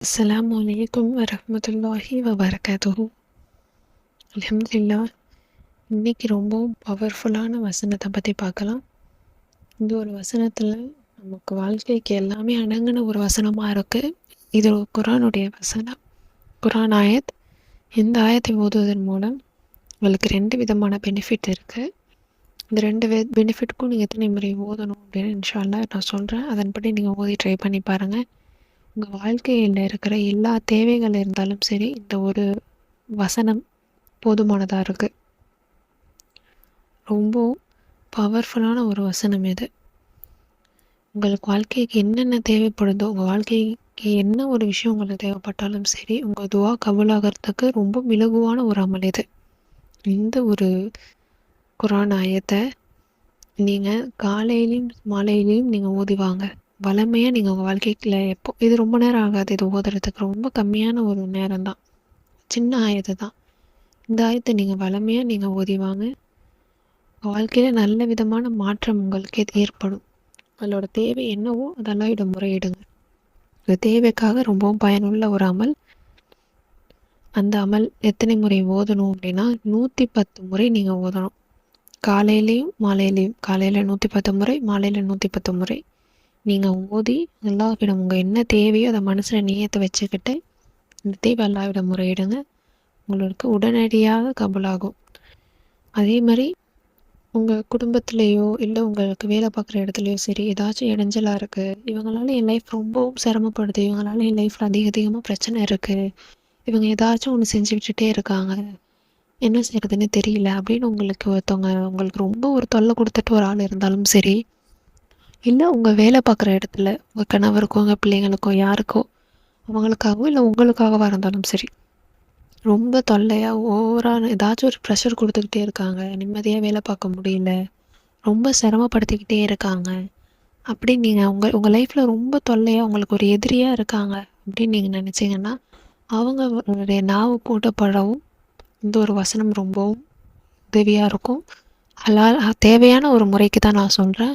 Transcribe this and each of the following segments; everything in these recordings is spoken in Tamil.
அஸ்ஸலாமு அலைக்கும் வரஹ்மத்துல்லாஹி வபரகாத்துஹு அல்ஹம்துலில்லாஹ் இன்றைக்கி ரொம்ப பவர்ஃபுல்லான வசனத்தை பற்றி பார்க்கலாம். இந்த ஒரு வசனத்தில் நமக்கு வாழ்க்கைக்கு எல்லாமே அடங்கின ஒரு வசனமாக இருக்குது இது குரானுடைய வசனம். குரான் ஆயத். இந்த ஆயத்தை ஓதுவதன் மூலம் உங்களுக்கு ரெண்டு விதமான பெனிஃபிட் இருக்குது இந்த ரெண்டு வே நீங்கள் எத்தனை முறை ஓதணும் அப்படின்னு இன்ஷால்லா நான் சொல்கிறேன் அதன்படி நீங்கள் ஓதி ட்ரை பண்ணி பாருங்கள் உங்கள் வாழ்க்கையில் இருக்கிற எல்லா தேவைகள் இருந்தாலும் சரி இந்த ஒரு வசனம் போதுமானதாக இருக்குது ரொம்ப பவர்ஃபுல்லான ஒரு வசனம் இது. உங்களுக்கு வாழ்க்கைக்கு என்னென்ன தேவைப்படுதோ உங்கள் வாழ்க்கைக்கு என்ன ஒரு விஷயம் உங்களுக்கு தேவைப்பட்டாலும் சரி உங்கள் துவா கபூலாகிறதுக்கு ரொம்ப மிளகுவான ஒரு அமல் இது. இந்த ஒரு குரான் ஆயத்தை நீங்கள் காலையிலையும் மாலையிலையும் நீங்கள் ஓதிவாங்க வளமையாக நீங்கள் உங்கள் வாழ்க்கையில் எப்போ இது ரொம்ப நேரம் ஆகாது இது ஓதுறதுக்கு ரொம்ப கம்மியான ஒரு நேரம் தான் சின்ன ஆயத்து தான் இந்த ஆயத்தை நீங்கள் வளமையாக நீங்கள் ஓதிவாங்க வாழ்க்கையில் நல்ல விதமான மாற்றம் உங்களுக்கு ஏற்படும். அதோட தேவை என்னவோ அதெல்லாம் இடம் முறையிடுங்க. இந்த தேவைக்காக ரொம்பவும் பயனுள்ள ஒரு அமல். அந்த அமல் எத்தனை முறை ஓதணும் அப்படின்னா நூற்றி பத்து முறை நீங்கள் ஓதணும். காலையிலையும் மாலையிலையும் காலையில் நூற்றி பத்து முறை மாலையில் நூற்றி பத்து முறை. நீங்கள் ஓதி அல்லாஹ்விடம் உங்கள் என்ன தேவையோ அதை மனசில் நியத்தை வச்சுக்கிட்டு இந்த தேவை அல்லாஹ்விடம் முறையிடுங்க. உங்களுக்கு உடனடியாக கபுலாகும். அதே மாதிரி உங்கள் குடும்பத்துலேயோ இல்லை உங்களுக்கு வேலை பார்க்குற இடத்துலையோ சரி ஏதாச்சும் இடைஞ்சலாக இருக்குது இவங்களால என் லைஃப் ரொம்பவும் சிரமப்படுது. இவங்களால என் லைஃப்பில் அதிக அதிகமாக பிரச்சனை இருக்குது இவங்க ஏதாச்சும் ஒன்று செஞ்சு விட்டுட்டே இருக்காங்க. என்ன செய்கிறதுன்னு தெரியல அப்படின்னு உங்களுக்கு ஒருத்தவங்க உங்களுக்கு ரொம்ப ஒரு தொல்லை கொடுத்துட்டு ஒரு ஆள் இருந்தாலும் சரி இல்லை உங்கள் வேலை பார்க்குற இடத்துல உங்கள் கணவருக்கோ உங்கள் பிள்ளைங்களுக்கோ யாருக்கோ அவங்களுக்காகவோ இல்லை உங்களுக்காகவா இருந்தாலும் சரி ரொம்ப தொல்லையாக ஓவரான ஏதாச்சும் ஒரு ப்ரெஷர் கொடுத்துக்கிட்டே இருக்காங்க. நிம்மதியாக வேலை பார்க்க முடியல. ரொம்ப சிரமப்படுத்திக்கிட்டே இருக்காங்க. அப்படின்னு நீங்கள் உங்கள் உங்கள் லைஃப்பில் ரொம்ப தொல்லையாக உங்களுக்கு ஒரு எதிரியாக இருக்காங்க அப்படின்னு நீங்கள் நினச்சிங்கன்னா அவங்களுடைய நாவு கூட்டப்படவும் இந்த ஒரு வசனம் ரொம்பவும் உதவியாக இருக்கும். ஹலால் தேவையான ஒரு முறைக்கு தான் நான் சொல்கிறேன்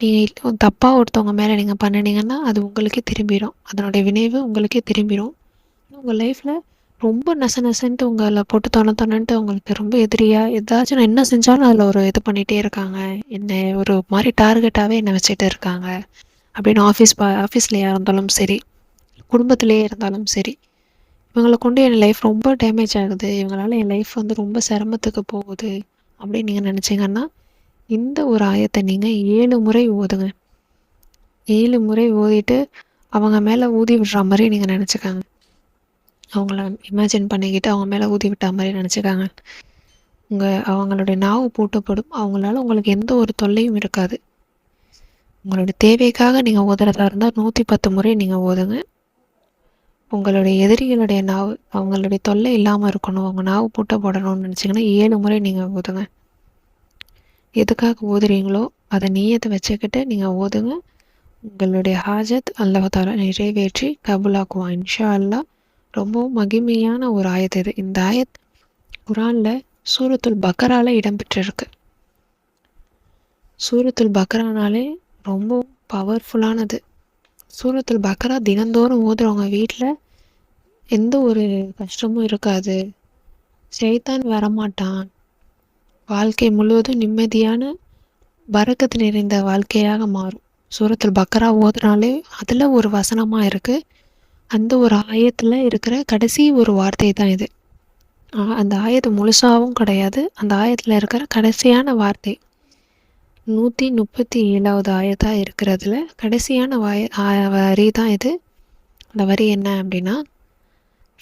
நீங்கள் தப்பாக ஒருத்தவங்க மேலே நீங்கள் பண்ணினீங்கன்னா அது உங்களுக்கே திரும்பிடும் அதனுடைய விளைவு உங்களுக்கே திரும்பிடும் உங்கள் லைஃப்பில் ரொம்ப நச நசன்ட்டு உங்களை போட்டு தொண தொணன்ட்டு உங்களுக்கு ரொம்ப எதிரியாக ஏதாச்சும் நான் என்ன செஞ்சாலும் அதில் ஒரு இது பண்ணிகிட்டே இருக்காங்க. என்னை ஒரு மாதிரி டார்கெட்டாகவே என்னை வச்சுட்டு இருக்காங்க. அப்படின்னு ஆஃபீஸ் பா ஆஃபீஸ்லேயா இருந்தாலும் சரி குடும்பத்துலேயே இருந்தாலும் சரி இவங்களை கொண்டு என் லைஃப் ரொம்ப டேமேஜ் ஆகுது. இவங்களால என் லைஃப் வந்து ரொம்ப சிரமத்துக்கு போகுது. அப்படின்னு நீங்கள் நினச்சிங்கன்னா இந்த ஒரு ஆயத்தை நீங்கள் ஏழு முறை ஓதுங்க. ஏழு முறை ஓதிட்டு அவங்க மேலே ஊதி விடுற மாதிரி நீங்கள் நினச்சிக்காங்க. அவங்கள இமேஜின் பண்ணிக்கிட்டு அவங்க மேலே ஊதி விட்ட மாதிரி நினச்சிக்காங்க. உங்கள் அவங்களுடைய நாவு பூட்டப்படும். அவங்களால உங்களுக்கு எந்த ஒரு தொல்லையும் இருக்காது. உங்களுடைய தேவைக்காக நீங்கள் ஓதுறதா இருந்தால் நூற்றி பத்து முறை நீங்கள் ஓதுங்க. உங்களுடைய எதிரிகளுடைய நாவு அவங்களுடைய தொல்லை இல்லாமல் இருக்கணும். அவங்க நாவு பூட்ட போடணும்னு நினச்சிங்கன்னா ஏழு முறை நீங்கள் ஓதுங்க. எதுக்காக ஓதுறீங்களோ அதை நீயத்தை வச்சுக்கிட்டு நீங்கள் ஓதுங்க. உங்களுடைய ஹாஜத் அல்லாஹால நிறைவேற்றி கபுலாக்குவான் இன்ஷா அல்லா ரொம்பவும் மகிமையான ஒரு ஆயத் இது. இந்த ஆயத் குரானில் சூரத்துல் பக்கரால இடம்பெற்றிருக்கு. சூரத்துல் பக்கரானாலே ரொம்பவும் பவர்ஃபுல்லானது சூரத்துல் பக்கரா தினந்தோறும் ஓதுறவங்க வீட்டில் எந்த ஒரு கஷ்டமும் இருக்காது. செய்தான் வரமாட்டான். வாழ்க்கை முழுவதும் நிம்மதியான பறக்கத்து நிறைந்த வாழ்க்கையாக மாறும். சூரத்தில் பக்கரா ஓதுனாலே அதில் ஒரு வசனமாக இருக்குது அந்த ஒரு ஆயத்தில் இருக்கிற கடைசி ஒரு வார்த்தை தான் இது. அந்த ஆயத்து முழுசாகவும் கிடையாது. அந்த ஆயத்தில் இருக்கிற கடைசியான வார்த்தை. நூற்றி முப்பத்தி ஏழாவது ஆயத்தாக இருக்கிறதுல கடைசியான வாய வரி தான் இது. அந்த வரி என்ன அப்படின்னா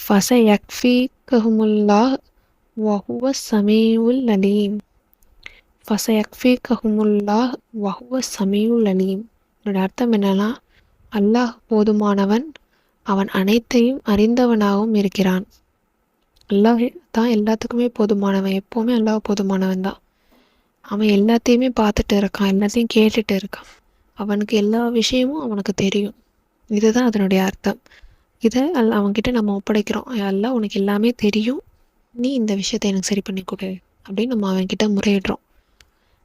ஃபச யக்ஃபி கஹுமுல்லா வஹுவ சமீவுல் அலீம் ஃபசயக்ஃபீகஹுமுல்லா வஹுவ சமீவுல் அலீம் இதோட அர்த்தம் என்னன்னா அல்லாஹ் போதுமானவன் அவன் அனைத்தையும் அறிந்தவனாகவும் இருக்கிறான். அல்லாஹ் தான் எல்லாத்துக்குமே போதுமானவன். எப்போவுமே அல்லாஹ் போதுமானவன் தான். அவன் எல்லாத்தையுமே பார்த்துட்டு இருக்கான் எல்லாத்தையும் கேட்டுட்டு இருக்கான். அவனுக்கு எல்லா விஷயமும் அவனுக்கு தெரியும். இதுதான் அதனுடைய அர்த்தம். இதை அல் அவன்கிட்ட நம்ம ஒப்படைக்கிறோம். எல்லாம் உனக்கு எல்லாமே தெரியும். நீ இந்த விஷயத்தை எனக்கு சரி பண்ணி கொடு அப்படின்னு நம்ம அவன்கிட்ட முறையிடுறோம்.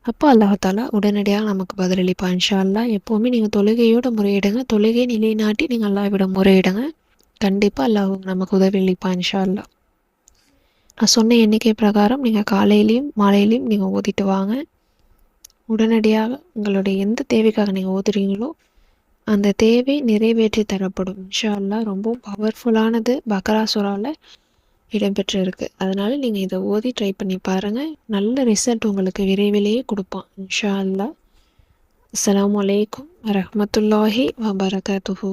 அப்போ அல்லாஹாலா உடனடியாக நமக்கு பதிலளிப்பான் இன்ஷால்லா எப்போவுமே நீங்கள் தொழுகையோட முறையிடுங்க. தொழுகை நிலைநாட்டி நீங்கள் அல்லாவிட முறையிடுங்க. கண்டிப்பாக அல்லாஹ் நமக்கு உதவி அளிப்பான் இன்ஷா நான் சொன்ன எண்ணிக்கை பிரகாரம் நீங்கள் காலையிலையும் மாலையிலையும் நீங்கள் ஓதிட்டு வாங்க. உடனடியாக உங்களுடைய எந்த தேவைக்காக நீங்கள் ஓதுறீங்களோ அந்த தேவை நிறைவேற்றி தரப்படும் இன்ஷா அல்லா ரொம்பவும் பவர்ஃபுல்லானது பக்ரா சுறாவில் இடம்பெற்றிருக்கு. அதனால் நீங்கள் இதை ஓதி ட்ரை பண்ணி பாருங்கள் நல்ல ரிசல்ட் உங்களுக்கு விரைவிலேயே கொடுப்பான். இன்ஷா அல்லா அஸ்லாம் வலைக்கம் வரமத்துல்லாஹி வபரகாத்துஹூ.